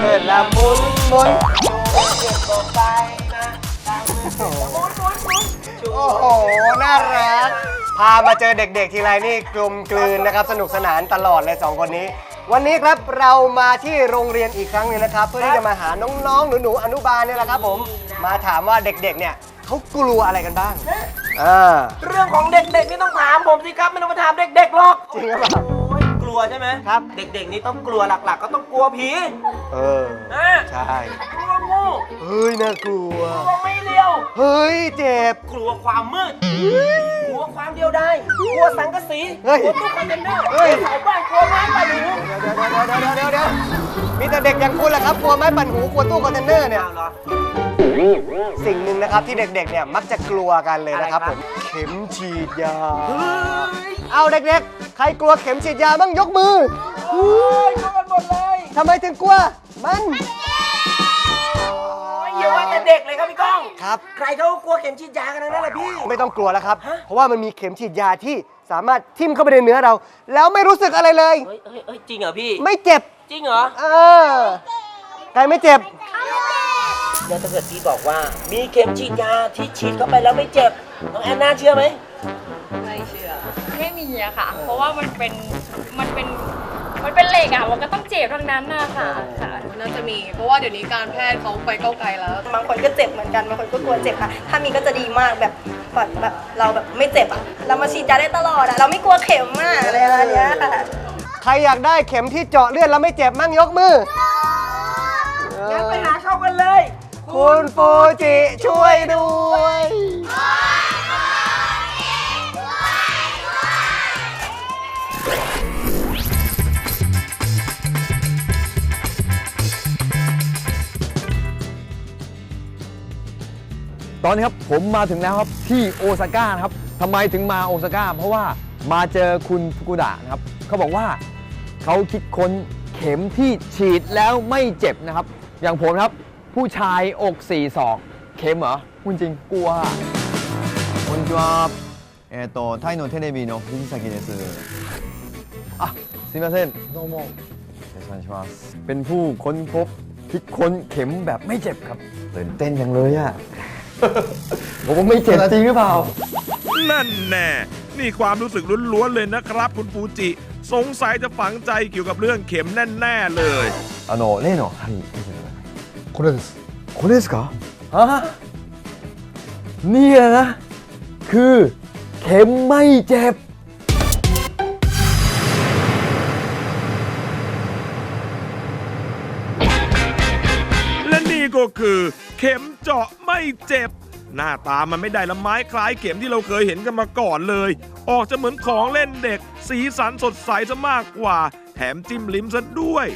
เถิดละหมุนหมุนโอ้โห น่ารัก พามาเจอเด็กๆ ทีไรนี่กลมกลืนนะครับ สนุกสนานตลอดเลยสองคนนี้ วันนี้ครับเรามาที่โรงเรียนอีกครั้งหนึงนะครับ เพื่อที่จะมาหาน้องๆ หนูๆ อนุบาลเนี่ยแหละครับผม มาถามว่าเด็กๆ เนี่ยเขากลัวอะไรกันบ้าง อ่า เรื่องของเด็กๆนี่ต้องถามผมสิครับ ไม่ต้องมาถามเด็กๆหรอก จริงหรือเปล่า วใช่ไหมครับ เด็กๆนี่ต้องกลัวหลักๆ ก็ต้องกลัวผีเออ นะใช่ กลัวงูเฮ้ย น่ากลัว กลัวไม่เลี้ยว เฮ้ย เจ็บ กลัวความมืด กลัวความเดียวได้ กลัวสังกะสีเฮ้ยกลัวตู้คอนเทนเนอร์กเฮ้ลัวย เสาบ้านกลัวไม้ป่าหนูเดี๋ยวเดี๋ยวเดี๋ยวเดี๋ยวเดี๋ยวมีแต่เด็กอย่างคุณแหละครับ กลัวไม้ปั่นหู กลัวตู้คอนเทนเนอร์เนี่ย เอาเหรอ สิ่งหนึ่งนะครับที่เด็กๆเนี่ยมักจะกลัวกันเลยนะครับอะไรผครับมเข็มฉีดยา เอาเด็กๆ ใครกลัวเข็มฉีดยาบ้างยกมือโอ้ยกลัวกันหมดเลยทำไมถึงกลัวมันโอ้ยอย่าว่าแต่เด็กเลยครับพี่ก้องครับใครเขากลัวเข็มฉีดยากันทั้งนั้นแหละพี่ไม่ต้องกลัวแล้วครับฮะเพราะว่ามันมีเข็มฉีดยาที่สามารถทิ่มเข้าไปในเนื้อเรา แล้วไม่รู้สึกอะไรเลยเฮ้ยเฮ้ยเฮ้ยจริงเหรอพี่ ไม่เจ็บจริงเหรอเออใครไม่เจ็บ แล้วถ้าเกิดพี่บอกว่า มีเข็มฉีดยาที่ฉีดเข้าไปแล้วไม่เจ็บน้องแอนนาเชื่อไหม ไม่เชื่อไม่มีอะค่ะ เพราะว่ามันเป็นมันเป็นมันเป็นเหล็กอะมันก็ต้องเจ็บทั้งนั้นนะค่ะค่ะน่าจะมี เพราะว่าเดี๋ยวนี้การแพทย์เขาไปเก้าไกลแล้ว บางคนก็เจ็บเหมือนกัน บางคนก็กลัวเจ็บค่ะ ถ้ามีก็จะดีมากแบบแบบแบบเราแบบไม่เจ็บอะเรามาฉีดยาได้ตลอดอะเราไม่กลัวเข็มอะอะไรประมาณเนี้ยค่ะใครอยากได้เข็มที่เจาะเลือดแล้วไม่เจ็บมั่งยกมืองั้นไปหาเข้ากันเลย คุณฟูจิช่วยด้วยตอนนี้ครับผมมาถึงแล้วครับที่โอซาก้านะครับทำไมถึงมาโอซาก้าเพราะว่ามาเจอคุณฟุกุดะนะครับเขาบอกว่าเขาคิดค้นเข็มที่ฉีดแล้วไม่เจ็บนะครับ อย่างผมนะครับ ผู้ชายอกสี่ศอก เข็มเหรอคุณจริงกลัว こんにちは。えっ、とタイのテレビの藤崎です。 อ่ะすみませんどうもよろしくお願いしますเป็นผู้ค้นพบคิดค้นเข็มแบบไม่เจ็บครับตื่นเต้นจังเลยอะ ผมว่าไม่เจ็บจริงหรือเปล่า นั่นแน่ นี่ความรู้สึกล้วนๆเลยนะครับ คุณฟูจิ สงสัยจะฝังใจเกี่ยวกับเรื่องเข็มแน่ๆเลย あの例の針見せてください これですこれですかฮะเนี่ยนะ คือเข็มไม่เจ็บ และนี่ก็คือเข็มเจาะไม่เจ็บ หน้าตามันไม่ได้ละไม้คล้ายเข็มที่เราเคยเห็นกันมาก่อนเลย ออกจะเหมือนของเล่นเด็ก สีสันสดใสซะมากกว่า แถมจิ้มลิ้มซะด้วย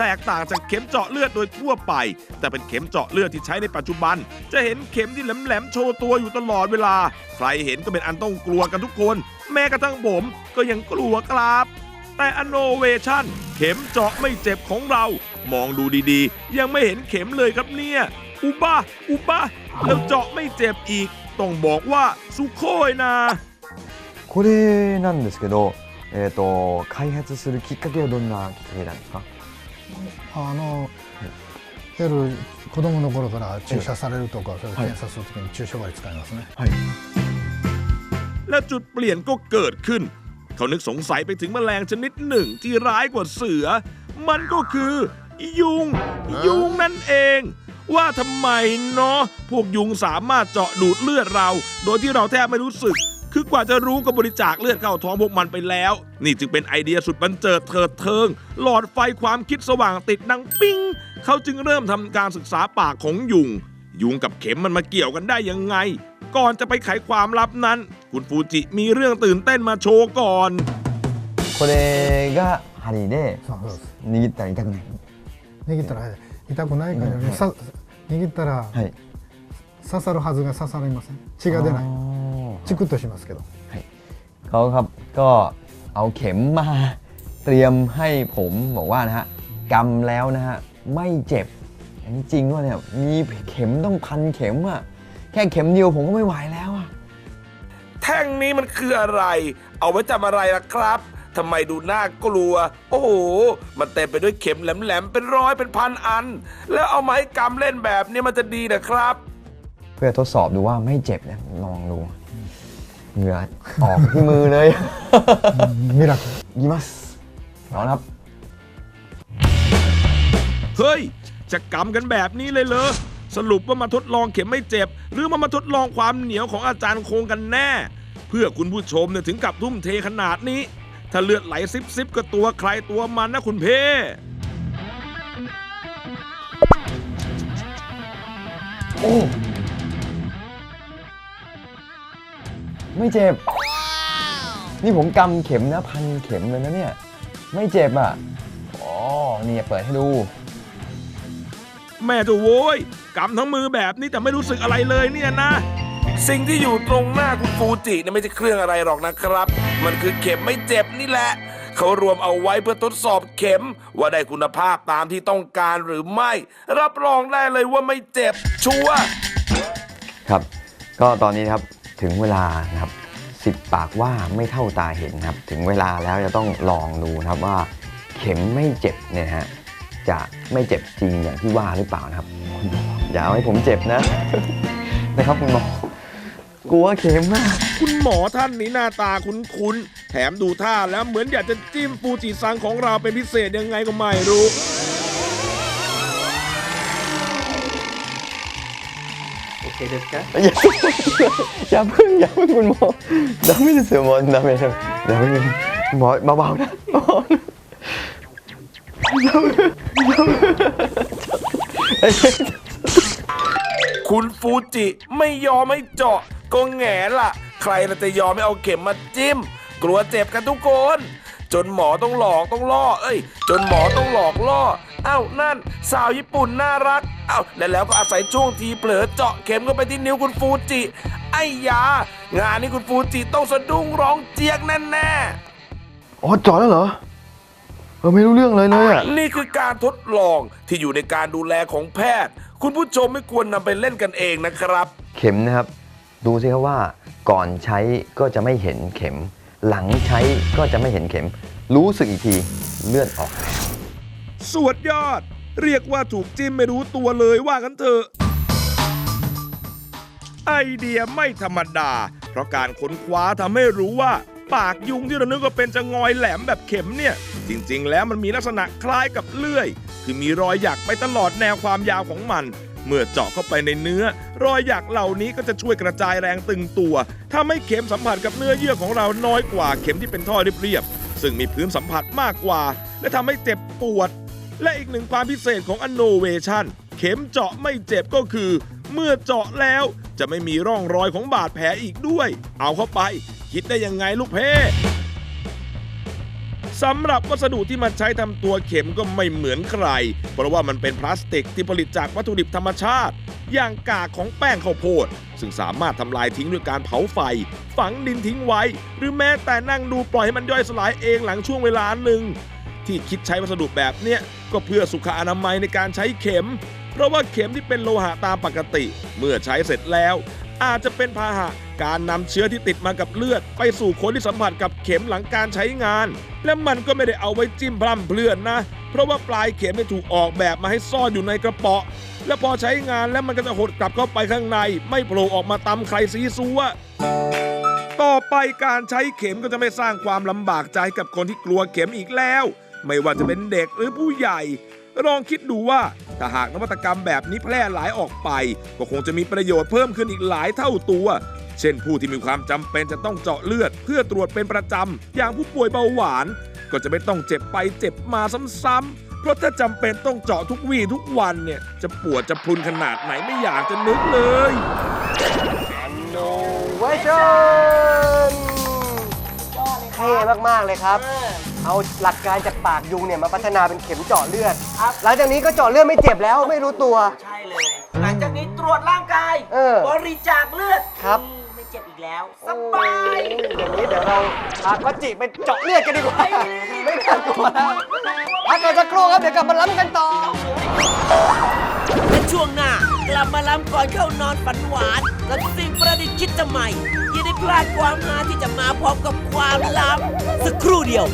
แตกต่างจากเข็มเจาะเลือดโดยทั่วไป แต่เป็นเข็มเจาะเลือดที่ใช้ในปัจจุบัน จะเห็นเข็มที่แหลมๆโชว์ตัวอยู่ตลอดเวลา ใครเห็นก็เป็นอันต้องกลัวกันทุกคน แม้กระทั่งผมก็ยังกลัวครับ แต่อโนเวชั่น เข็มเจาะไม่เจ็บของเรา มองดูดีๆ ยังไม่เห็นเข็มเลยครับเนี่ย อุบ้า อุบ้า แล้วเจาะไม่เจ็บอีก ต้องบอกว่าสุโคยนะ これなんですけど、えー、と開発するきっかけはどんなきっかけなんですか あのいわゆる子供の頃から注射されるとか、そういう検査するときに注射針使いますね、 และจุดเปลี่ยนก็เกิดขึ้น เขานึกสงสัยไปถึงแมลงชนิดหนึ่งที่ร้ายกว่าเสือ มันก็คือ ยุง ยุงนั่นเอง ว่าทำไมเนาะพวกยุงสามารถเจาะดูดเลือดเรา โดยที่เราแทบไม่รู้สึก คือกว่าจะรู้ก็บริจาคเลือดเข้าท้องพวกมันไปแล้ว นี่จึงเป็นไอเดียสุดบันเจิดเถิดเทิง หลอดไฟความคิดสว่างติดดังปิ้ง เขาจึงเริ่มทำการศึกษาปากของยุง ยุงกับเข็มมันมาเกี่ยวกันได้ยังไง ก่อนจะไปไขความลับนั้น คุณฟูจิมีเรื่องตื่นเต้นมาโชว์ก่อน これが針でそうそうです握ったら痛くない握ったら痛くないからね、さ握ったらはい刺さるはずが刺さりません血が出ない チクッとしますけど เขาครับก็เอาเข็มมาเตรียมให้ผมบอกว่านะฮะกำแล้วนะฮะไม่เจ็บ อันนี้จริงด้วยเนี่ยมีเข็มต้องพันเข็มอะแค่เข็มเดียวผมก็ไม่ไหวแล้วอะ แท่งนี้มันคืออะไร เอาไว้จำอะไรล่ะครับ ทำไมดูน่ากลัว โอ้โห มันเต็มไปด้วยเข็มแหลมๆ เป็นร้อยเป็นพันอัน แล้วเอาไม้กำเล่นแบบนี้มันจะดีนะครับ เพื่อทดสอบดูว่าไม่เจ็บเนี่ยลองดู เหงื่อออกที่มือเลยมิรักยิ้มัสร้อนครับ เฮ้ย จะกำกันแบบนี้เลยเหรอ สรุปว่ามาทดลองเข็มไม่เจ็บ หรือมามาทดลองความเหนียวของอาจารย์โคงกันแน่ เพื่อคุณผู้ชมเนี่ยถึงกับทุ่มเทขนาดนี้ ถ้าเลือดไหลซิบซิบก็ตัวใครตัวมันนะคุณเพ่โอ้ ไม่เจ็บ นี่ผมกำเข็มนะพันเข็มเลยนะเนี่ย ไม่เจ็บอะ อ๋อ นี่เปิดให้ดู แม่จะโว้ยกำทั้งมือแบบนี้แต่ไม่รู้สึกอะไรเลยเนี่ยนะ สิ่งที่อยู่ตรงหน้าคุณฟูจิเนี่ยไม่ใช่เครื่องอะไรหรอกนะครับ มันคือเข็มไม่เจ็บนี่แหละ เขารวมเอาไว้เพื่อทดสอบเข็ม ว่าได้คุณภาพตามที่ต้องการหรือไม่ รับรองได้เลยว่าไม่เจ็บชัวร์ ครับ ก็ตอนนี้นะครับ ถึงเวลานะครับสิบปากว่าไม่เท่าตาเห็นครับ ถึงเวลาแล้วจะต้องลองดูนะครับว่าเข็มไม่เจ็บเนี่ยฮะจะไม่เจ็บจริงอย่างที่ว่าหรือเปล่านะครับคุณหมออย่าเอาให้ผมเจ็บนะ นะครับคุณหมอกลัวเข็มมาก คุณหมอท่านนี้หน้าตาคุ้นๆแถมดูท่าแล้วเหมือนอยากจะจิ้มฟูจิซังของเราเป็นพิเศษยังไงก็ไม่รู้ อย่าอย่าเพิ่งอย่าเพิ่งคุณหมอดาไม่ได้เสือมอนดาไม่ได้ดาไม่ได้คุณหมอเบาๆนะเบาๆนะอย่าเพิ่งอย่าเพิ่งเอ้ยคุณฟูจิไม่ยอมให้เจาะก็แหงล่ะ ใครล่ะจะยอมไม่เอาเข็มมาจิ้ม กลัวเจ็บกันทุกคน จนหมอต้องหลอกต้องล่อ เอ้ย จนหมอต้องหลอกล่อเอ้านั่น สาวญี่ปุ่นน่ารักเอ้าและแล้วก็อาศัยช่วงทีเผลอเจาะเข็มเข้าไปที่นิ้วคุณฟูจิ ไอ้ยา งานนี้คุณฟูจิต้องสะดุ้งร้องเจียกแน่ๆอ๋อเจอดแล้วเหรอเออไม่รู้เรื่องเลยเลยอะนี่คือการทดลองที่อยู่ในการดูแลของแพทย์ คุณผู้ชมไม่ควรนำไปเล่นกันเองนะครับ เข็มนะครับ ดูสิครับว่าก่อนใช้ก็จะไม่เห็นเข็ม หลังใช้ก็จะไม่เห็นเข็ม รู้สึกอีกทีเลือดออกแล้ว สวดยอด เรียกว่าถูกจิ้มไม่รู้ตัวเลยว่ากันเถอะไอเดียไม่ธรรมดา เพราะการค้นคว้าทำให้รู้ว่า ปากยุงที่เรานึกว่าเป็นจะงอยแหลมแบบเข็มเนี่ย จริงๆ แล้วมันมีลักษณะคล้ายกับเลื่อย คือมีรอยหยักไปตลอดแนวความยาวของมัน เมื่อเจาะเข้าไปในเนื้อ รอยหยักเหล่านี้ก็จะช่วยกระจายแรงตึงตัวทำให้เข็มสัมผัสกับเนื้อเยื่อของเราน้อยกว่าเข็มที่เป็นท่อเรียบๆซึ่งมีพื้นสัมผัสมากกว่า และทำให้เจ็บปวด และอีกหนึ่งความพิเศษของ Innovation เข็มเจาะไม่เจ็บก็คือ เมื่อเจาะแล้วจะไม่มีร่องรอยของบาดแผลอีกด้วย เอาเข้าไป คิดได้ยังไงลูกเพ่สำหรับวัสดุที่มันใช้ทำตัวเข็มก็ไม่เหมือนใคร เพราะว่ามันเป็นพลาสติกที่ผลิตจากวัตถุดิบธรรมชาติ อย่างกากของแป้งข้าวโพด ซึ่งสามารถทำลายทิ้งด้วยการเผาไฟ ฝังดินทิ้งไว้ หรือแม้แต่นั่งดูปล่อยให้มันย่อยสลายเองหลังช่วงเวลาหนึ่ง ที่คิดใช้วัสดุแบบเนี้ยก็เพื่อสุขอนามัยในการใช้เข็ม เพราะว่าเข็มที่เป็นโลหะตามปกติ เมื่อใช้เสร็จแล้ว อาจจะเป็นพาหะการนำเชื้อที่ติดมากับเลือด ไปสู่คนที่สัมผัสกับเข็มหลังการใช้งาน และมันก็ไม่ได้เอาไว้จิ้มพร่ำเพลื่อนนะ เพราะว่าปลายเข็มไม่ถูกออกแบบมาให้ซ่อนอยู่ในกระเป๋อและพอใช้งานแล้วมันก็จะหดกลับเข้าไปข้างใน ไม่โผล่ออกมาตำใครซีซัวต่อไปการใช้เข็มก็จะไม่สร้างความลำบากใจกับคนที่กลัวเข็มอีกแล้ว ไม่ว่าจะเป็นเด็กหรือผู้ใหญ่ ลองคิดดูว่าถ้าหากนวัตกรรมแบบนี้แพร่หลายออกไป ก็คงจะมีประโยชน์เพิ่มขึ้นอีกหลายเท่าตัว เช่นผู้ที่มีความจำเป็นจะต้องเจาะเลือด เพื่อตรวจเป็นประจำอย่างผู้ป่วยเบาหวาน ก็จะไม่ต้องเจ็บไปเจ็บมาซ้ำๆเพราะถ้าจำเป็นต้องเจาะทุกวี่ทุกวันเนี่ย จะปวดจะพรุนขนาดไหนไม่อยากจะนึกเลย Innovation เท่มาก ๆ เลยครับ เอาหลักการจากปากยุงเนี่ยมาพัฒนาเป็นเข็มเจาะเลือดหลังจากนี้ก็เจาะเลือดไม่เจ็บแล้วไม่รู้ตัว ใช่เลย หลังจากนี้ตรวจร่างกาย เออบริจาคเลือดครับ อืมไม่เจ็บอีกแล้ว สบายอย่างนี้เดี๋ยวเราพาก็จิไปเจาะเลือดกันดีกว่า ไม่น่ากลัวแล้วพักกันสักครู่ครับเดี๋ยวกลับมาล้ำกันต่อ และช่วงหน้ากลับมาล้ำก่อนเข้านอนฝันหวานกับสิ่งประดิษฐ์คิดจะใหม่ที่ได้พลาดความฮาที่จะมาพร้อมกับความลับสักครู่เดียว